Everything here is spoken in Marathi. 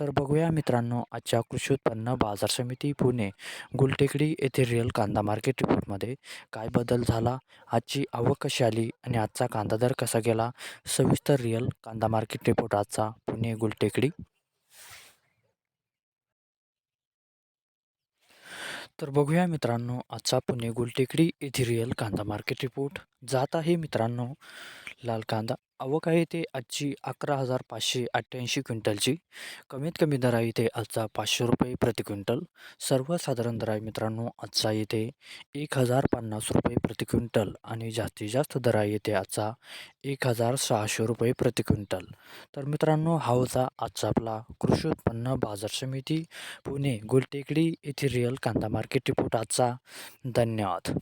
तर बघूया मित्रांनो आजच्या कृषी उत्पन्न बाजार समिती पुणे गुलटेकडी येथे रिअल कांदा मार्केट रिपोर्टमध्ये काय बदल झाला आजची आवक कशी आली आणि आजचा कांदा दर कसा गेला सविस्तर रिअल कांदा मार्केट रिपोर्ट आजचा पुणे गुलटेकडी. तर बघूया मित्रांनो आजचा पुणे गुलटेकडी येथे रिअल कांदा मार्केट रिपोर्ट जात आहे मित्रांनो. लाल कांदा. आवक आहे ते आजची अकरा हजार पाचशे अठ्ठ्याऐंशी क्विंटलची. कमीत कमी दर आहे ते आजचा पाचशे रुपये प्रति क्विंटल. सर्वसाधारण दर आहे मित्रांनो आजचा येथे एक हजार पन्नास रुपये प्रति क्विंटल आणि जास्तीत जास्त दर आहे इथे आजचा एक हजार सहाशे रुपये प्रति क्विंटल. तर मित्रांनो हा होता आजचा आपला कृषी उत्पन्न बाजार समिती पुणे गुलटेकडी येथे रिअल कांदा मार्केट रिपोर्ट आजचा. धन्यवाद.